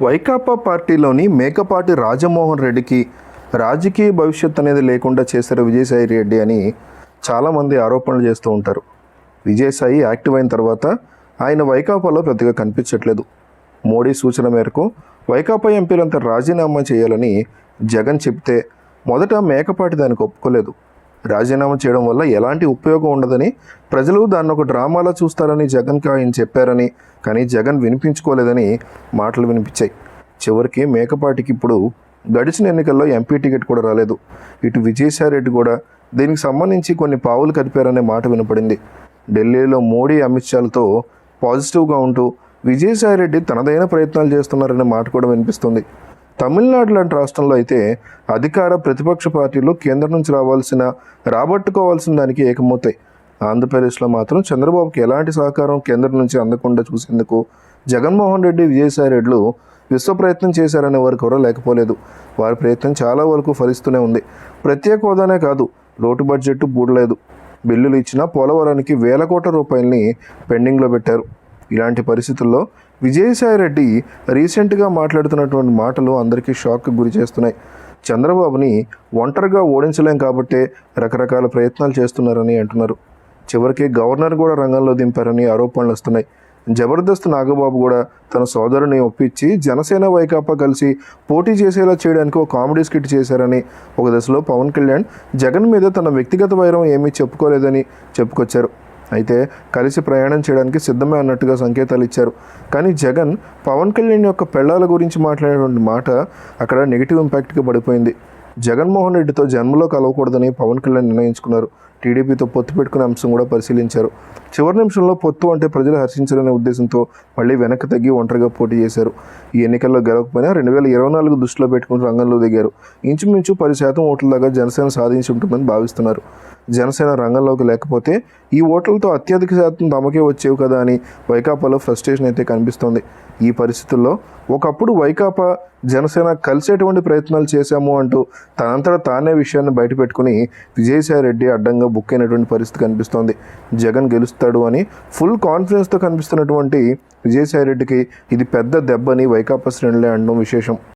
వైకాపా పార్టీలోని మేకపాటి రాజమోహన్ రెడ్డికి రాజకీయ భవిష్యత్ అనేది లేకుండా చేశారు విజయసాయి రెడ్డి అని చాలామంది ఆరోపణలు చేస్తూ ఉంటారు. విజయసాయి యాక్టివ్ అయిన తర్వాత ఆయన వైకాపాలో పెద్దగా కనిపించట్లేదు. మోడీ సూచన మేరకు వైకాపా ఎంపీలంతా రాజీనామా చేయాలని జగన్ చెప్తే మొదట మేకపాటి దానికి ఒప్పుకోలేదు. రాజీనామా చేయడం వల్ల ఎలాంటి ఉపయోగం ఉండదని ప్రజలు దాన్ని ఒక డ్రామాలా చూస్తారని జగన్కి ఆయన చెప్పారని కానీ జగన్ వినిపించుకోలేదని మాటలు వినిపించాయి. చివరికి మేకపాటికి ఇప్పుడు గడిచిన ఎన్నికల్లో ఎంపీ టికెట్ కూడా రాలేదు. ఇటు విజయసాయిరెడ్డి కూడా దీనికి సంబంధించి కొన్ని పావులు కదిపారనే మాట వినపడింది. ఢిల్లీలో మోడీ అమిత్ షాలతో పాజిటివ్గా ఉంటూ విజయసాయిరెడ్డి తనదైన ప్రయత్నాలు చేస్తున్నారనే మాట కూడా వినిపిస్తుంది. తమిళనాడు లాంటి రాష్ట్రంలో అయితే అధికార ప్రతిపక్ష పార్టీలు కేంద్రం నుంచి రావాల్సిన రాబట్టుకోవాల్సిన దానికి ఏకమవుతాయి. ఆంధ్రప్రదేశ్లో మాత్రం చంద్రబాబుకి ఎలాంటి సహకారం కేంద్రం నుంచి అందకుండా చూసేందుకు జగన్మోహన్ రెడ్డి విజయసాయి రెడ్లు విశ్వ ప్రయత్నం చేశారనే వారికి ఎవరో లేకపోలేదు. వారి ప్రయత్నం చాలా వరకు ఫలిస్తూనే ఉంది. ప్రత్యేక హోదానే కాదు లోటు బడ్జెట్ బూడలేదు. బిల్లులు ఇచ్చిన పోలవరానికి వేల కోట్ల రూపాయలని పెండింగ్లో పెట్టారు. ఇలాంటి పరిస్థితుల్లో విజయసాయి రెడ్డి రీసెంట్గా మాట్లాడుతున్నటువంటి మాటలు అందరికీ షాక్కి గురి చేస్తున్నాయి. చంద్రబాబుని ఒంటరిగా ఓడించలేం కాబట్టే రకరకాల ప్రయత్నాలు చేస్తున్నారని అంటున్నారు. చివరికి గవర్నర్ కూడా రంగంలో దింపారని ఆరోపణలు వస్తున్నాయి. జబర్దస్త్ నాగబాబు కూడా తన సోదరుని ఒప్పించి జనసేన వైకాపా కలిసి పోటీ చేసేలా చేయడానికి ఒక కామెడీ స్కిట్ చేశారని ఒక దశలో పవన్ కళ్యాణ్ జగన్ మీద తన వ్యక్తిగత వైరం ఏమీ చెప్పుకోలేదని చెప్పుకొచ్చారు. అయితే కలిసి ప్రయాణం చేయడానికి సిద్ధమే అన్నట్టుగా సంకేతాలు ఇచ్చారు. కానీ జగన్ పవన్ కళ్యాణ్ యొక్క పెళ్ళాల గురించి మాట్లాడేటువంటి మాట అక్కడ నెగిటివ్ ఇంపాక్ట్గా పడిపోయింది. జగన్మోహన్ రెడ్డితో జన్మలో కలవకూడదని పవన్ కళ్యాణ్ నిర్ణయించుకున్నారు. టీడీపీతో పొత్తు పెట్టుకునే అంశం కూడా పరిశీలించారు. చివరి నిమిషంలో పొత్తు అంటే ప్రజలు హర్షించాలనే ఉద్దేశంతో మళ్ళీ వెనక్కి తగ్గి ఒంటరిగా పోటీ చేశారు. ఈ ఎన్నికల్లో గెలవకపోయినా రెండు వేల ఇరవై నాలుగు దృష్టిలో పెట్టుకుని రంగంలో దిగారు. ఇంచుమించు పది శాతం ఓట్ల దాకా జనసేన సాధించి ఉంటుందని భావిస్తున్నారు. జనసేన రంగంలోకి లేకపోతే ఈ ఓట్లతో అత్యధిక శాతం తమకే వచ్చేవి కదా అని వైకాపాలో ఫ్రస్ట్రేషన్ అయితే కనిపిస్తోంది. ఈ పరిస్థితుల్లో ఒకప్పుడు వైకాపా జనసేన కలిసేటువంటి ప్రయత్నాలు చేశాము అంటూ తనంతట తానే విషయాన్ని బయటపెట్టుకుని విజయసాయి రెడ్డి అడ్డంగా బుక్ అయినటువంటి పరిస్థితి కనిపిస్తోంది. జగన్ గెలుస్తాడు అని ఫుల్ కాన్ఫిడెన్స్తో కనిపిస్తున్నటువంటి విజయసాయి రెడ్డికి ఇది పెద్ద దెబ్బని వైకాపా శ్రేణులే అనడం విశేషం.